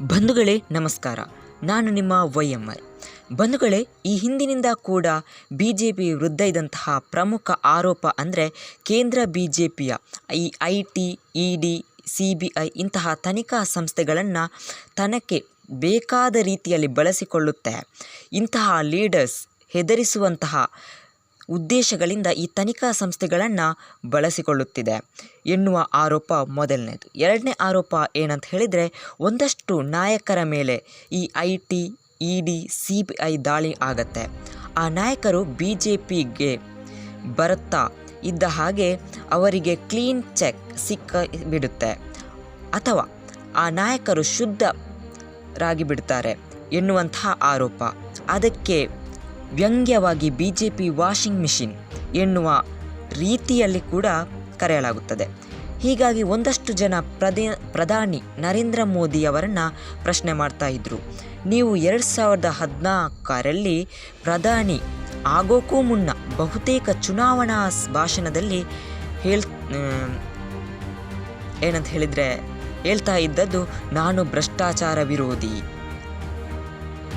ಬಂಧುಗಳೇ, ನಮಸ್ಕಾರ. ನಾನು ನಿಮ್ಮ ವೈ ಎಂ ಆರ್ ಬಂಧುಗಳೇ, ಈ ಹಿಂದಿನಿಂದ ಕೂಡ ಬಿ ಜೆ ಪಿ ವಿರುದ್ಧ ಇದ್ದಂತಹ ಪ್ರಮುಖ ಆರೋಪ ಅಂದರೆ ಕೇಂದ್ರ ಬಿ ಜೆ ಪಿಯ ಈ I T, E D, C B I ಇಂತಹ ತನಿಖಾ ಸಂಸ್ಥೆಗಳನ್ನು ತನಕ್ಕೆ ಬೇಕಾದ ರೀತಿಯಲ್ಲಿ ಬಳಸಿಕೊಳ್ಳುತ್ತೆ. ಇಂತಹ ಲೀಡರ್ಸ್ ಹೆದರಿಸುವಂತಹ ಉದ್ದೇಶಗಳಿಂದ ಈ ತನಿಖಾ ಸಂಸ್ಥೆಗಳನ್ನು ಬಳಸಿಕೊಳ್ಳುತ್ತಿದೆ. ಎನ್ನುವ ಆರೋಪ ಮೊದಲನೇದು. ಎರಡನೇ ಆರೋಪ ಏನಂತ ಹೇಳಿದರೆ, ಒಂದಷ್ಟು ನಾಯಕರ ಮೇಲೆ ಈ I T E D C B I ದಾಳಿ ಆಗತ್ತೆ. ಆ ನಾಯಕರು ಬಿ ಜೆ ಪಿಗೆ ಬರುತ್ತಾ ಇದ್ದ ಹಾಗೆ ಅವರಿಗೆ ಕ್ಲೀನ್ ಚೆಕ್ ಸಿಕ್ಕ ಬಿಡುತ್ತೆ ಅಥವಾ ಆ ನಾಯಕರು ಶುದ್ಧರಾಗಿ ಬಿಡ್ತಾರೆ ಎನ್ನುವಂತಹ ಆರೋಪ. ಅದಕ್ಕೆ ವ್ಯಂಗ್ಯವಾಗಿ B J P washing machine ಎನ್ನುವ ರೀತಿಯಲ್ಲಿ ಕೂಡ ಕರೆಯಲಾಗುತ್ತದೆ. ಹೀಗಾಗಿ ಒಂದಷ್ಟು ಜನ ಪ್ರದೇ, ಪ್ರಧಾನಿ ನರೇಂದ್ರ ಮೋದಿಯವರನ್ನು ಪ್ರಶ್ನೆ ಮಾಡ್ತಾ ಇದ್ದರು ನೀವು ಎರಡು ಸಾವಿರದ ಹದಿನಾಲ್ಕರಲ್ಲಿ ಪ್ರಧಾನಿ ಆಗೋಕ್ಕೂ ಮುನ್ನ ಬಹುತೇಕ ಚುನಾವಣಾ ಭಾಷಣದಲ್ಲಿ ಹೇಳ್ ಏನಂತ ಹೇಳಿದರೆ ಹೇಳ್ತಾ ಇದ್ದದ್ದು, ನಾನು ಭ್ರಷ್ಟಾಚಾರ ವಿರೋಧಿ.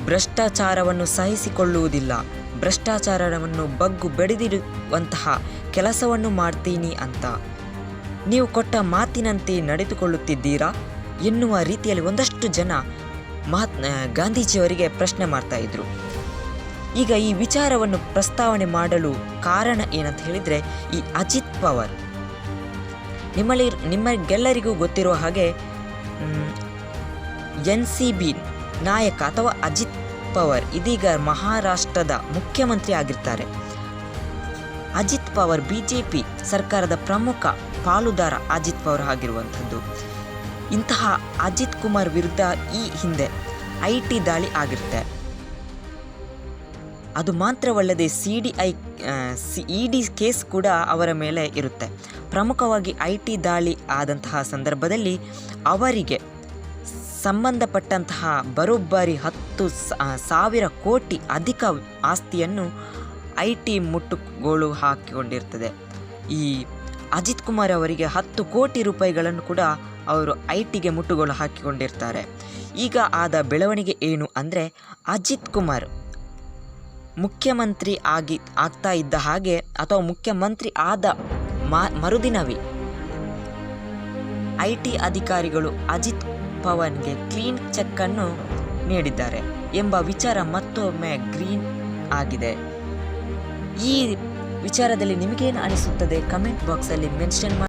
ಭ್ರಷ್ಟಾಚಾರವನ್ನು ಸಹಿಸಿಕೊಳ್ಳುವುದಿಲ್ಲ. ಭ್ರಷ್ಟಾಚಾರವನ್ನು ಬಗ್ಗು ಬಡಿದಿರುವಂತಹ ಕೆಲಸವನ್ನು ಮಾಡ್ತೀನಿ ಅಂತ. ನೀವು ಕೊಟ್ಟ ಮಾತಿನಂತೆ ನಡೆದುಕೊಳ್ಳುತ್ತಿದ್ದೀರಾ? ಎನ್ನುವ ರೀತಿಯಲ್ಲಿ ಒಂದಷ್ಟು ಜನ ಮಹಾತ್ ಗಾಂಧೀಜಿಯವರಿಗೆ ಪ್ರಶ್ನೆ ಮಾಡ್ತಾ ಇದ್ರು. ಈಗ ಈ ವಿಚಾರವನ್ನು ಪ್ರಸ್ತಾವನೆ ಮಾಡಲು ಕಾರಣ ಏನಂತ ಹೇಳಿದರೆ, ಈ ಅಜಿತ್ ಪವಾರ್. ನಿಮ್ಮಲ್ಲಿ ನಿಮಗೆಲ್ಲರಿಗೂ ಗೊತ್ತಿರುವ ಹಾಗೆ ಎನ್ ಸಿ ಬಿ ನಾಯಕ ಅಥವಾ ಅಜಿತ್ ಪವರ್ ಇದೀಗ ಮಹಾರಾಷ್ಟ್ರದ ಮುಖ್ಯಮಂತ್ರಿ ಆಗಿರ್ತಾರೆ. Ajit Pawar B J P ಸರ್ಕಾರದ ಪ್ರಮುಖ ಪಾಲುದಾರ ಅಜಿತ್ ಪವರ್ ಆಗಿರುವಂಥದ್ದು. ಇಂತಹ ಅಜಿತ್ ಕುಮಾರ್ ವಿರುದ್ಧ ಈ ಹಿಂದೆ ಐ ಟಿ ದಾಳಿ ಆಗಿರುತ್ತೆ. ಅದು ಮಾತ್ರವಲ್ಲದೆ C D I C E D case ಕೂಡ ಅವರ ಮೇಲೆ ಇರುತ್ತೆ. ಪ್ರಮುಖವಾಗಿ ಐ ಟಿ ದಾಳಿ ಆದಂತಹ ಸಂದರ್ಭದಲ್ಲಿ ಅವರಿಗೆ ಸಂಬಂಧಪಟ್ಟಂತಹ ಬರೋಬ್ಬರಿ ಹತ್ತು ಸಾವಿರ ಕೋಟಿ ಅಧಿಕ ಆಸ್ತಿಯನ್ನು ಐ ಟಿ ಮುಟ್ಟುಗೋಲು ಹಾಕಿಕೊಂಡಿರ್ತದೆ. ಈ ಅಜಿತ್ ಕುಮಾರ್ ಅವರಿಗೆ ಹತ್ತು ಕೋಟಿ ರೂಪಾಯಿಗಳನ್ನು ಕೂಡ ಅವರು ಐ ಟಿಗೆ ಮುಟ್ಟುಗೋಲು ಹಾಕಿಕೊಂಡಿರ್ತಾರೆ. ಈಗ ಆದ ಬೆಳವಣಿಗೆ ಏನು ಅಂದರೆ ಅಜಿತ್ ಕುಮಾರ್ ಮುಖ್ಯಮಂತ್ರಿ ಆಗಿ, ಆಗ್ತಾ ಇದ್ದ ಹಾಗೆ ಅಥವಾ ಮುಖ್ಯಮಂತ್ರಿ ಆದ ಮರುದಿನವೇ ಐ ಟಿ ಅಧಿಕಾರಿಗಳು ಅಜಿತ್ ಪವನ್ಗೆ ಕ್ಲೀನ್ ಚೆಕ್ ಅನ್ನು ನೀಡಿದ್ದಾರೆ ಎಂಬ ವಿಚಾರ ಮತ್ತೊಮ್ಮೆ ಗ್ರೀನ್ ಆಗಿದೆ. ಈ ವಿಚಾರದಲ್ಲಿ ನಿಮಗೇನು ಅನಿಸುತ್ತದೆ? ಕಮೆಂಟ್ ಬಾಕ್ಸಲ್ಲಿ ಮೆನ್ಷನ್ ಮಾಡಿ.